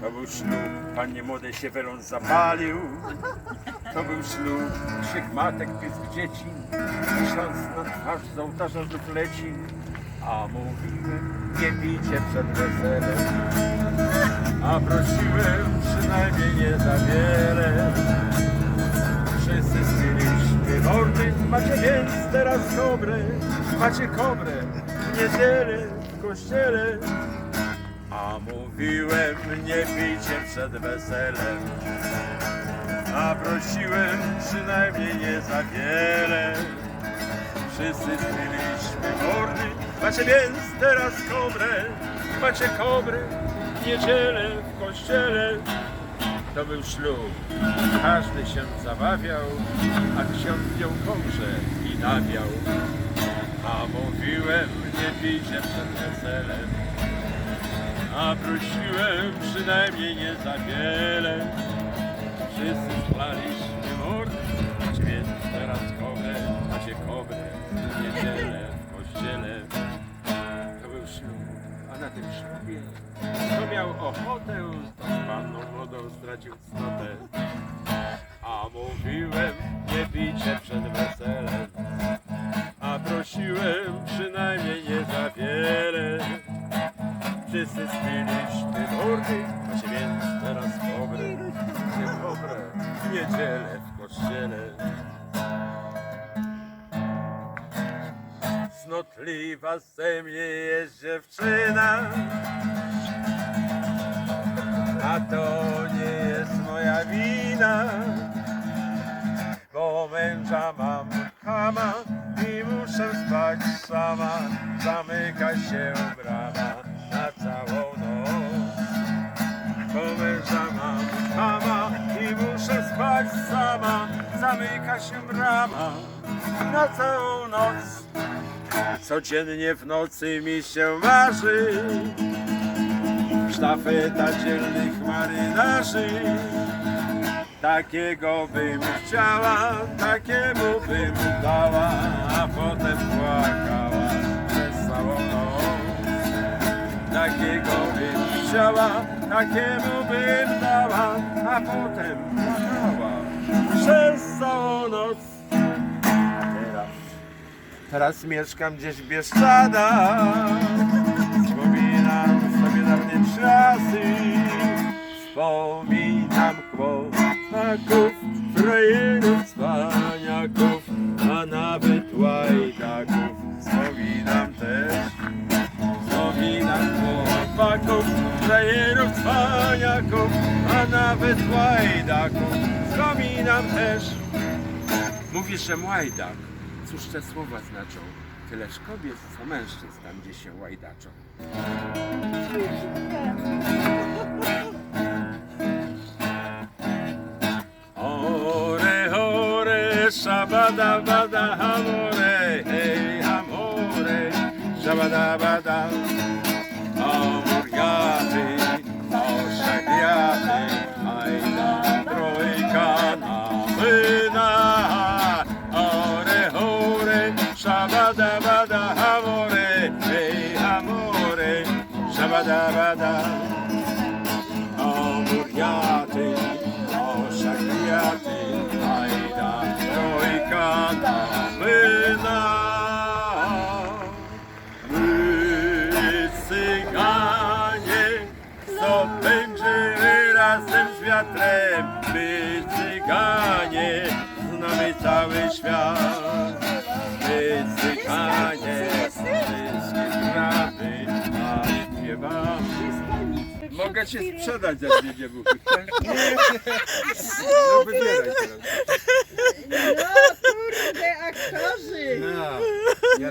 To był ślub, pannie młodej się welon zapalił. To był ślub, krzyk matek, pisk dzieci. Ksiądz na twarz z ołtarza znów leci. A mówiłem, nie bijcie przed weselem. A prosiłem przynajmniej nie za wiele. Więc teraz kobrę. Macie kobrę w niedzielę w kościele. A mówiłem, nie pijcie przed weselem. A prosiłem przynajmniej nie za wiele. Wszyscy spiliśmy mordy, macie więc teraz kobrę. Macie kobrę w niedzielę w kościele. To był ślub, każdy się zabawiał, a ksiądz ją kołże i nawiał. A mówiłem, nie pijcie przed weselem. A prosiłem przynajmniej nie za wiele. Wszyscy splaliśmy mordy, macie więc teraz kobrę, macie kobrę w niedzielę w kościele. To był ślub, a na tym ślubie kto miał ochotę, młodą stracił cnotę. A mówiłem, nie bijcie przed weselem, a prosiłem przynajmniej nie za wiele. Wszyscy spiliśmy mordy, macie więc teraz kobrę, macie kobrę w niedzielę w kościele. Cnotliwa ze mnie jest dziewczyna, to nie jest moja wina, bo męża mam kama i muszę spać sama, zamyka się brama na całą noc. Bo męża mam kama i muszę spać sama, zamyka się brama na całą noc. Codziennie w nocy mi się marzy sztafeta dzielnych marynarzy. Takiego bym chciała, takiemu bym dała, a potem płakała przez całą noc. Takiego bym chciała, takiemu bym dała, a potem płakała przez całą noc. Teraz, teraz mieszkam gdzieś w Bieszczadach. Łajdaków Wspominam też. Wspominam chłopaków, frajerów, cwaniaków A nawet łajdaków Wspominam też. Mówisz, że łajdak. Cóż te słowa znaczą? Tyleż kobiet, co mężczyzn tam, gdzie się łajdaczą. sabada bada amore, hey, amore, sabada bada, oh morgati, oh sagiati, ai da troicana, vena, ah, ore, ore, sabada bada amore, hey, amore, sabada bada. Będzie razem z wiatrem, my cyganie, znamy cały świat. My cyganie, wszystkie sprawy, a śpiewamy. Mogę cię sprzedać za dwie dziewuchy, chcesz? No wybieraj teraz. No kurde, aktorzy! No, ja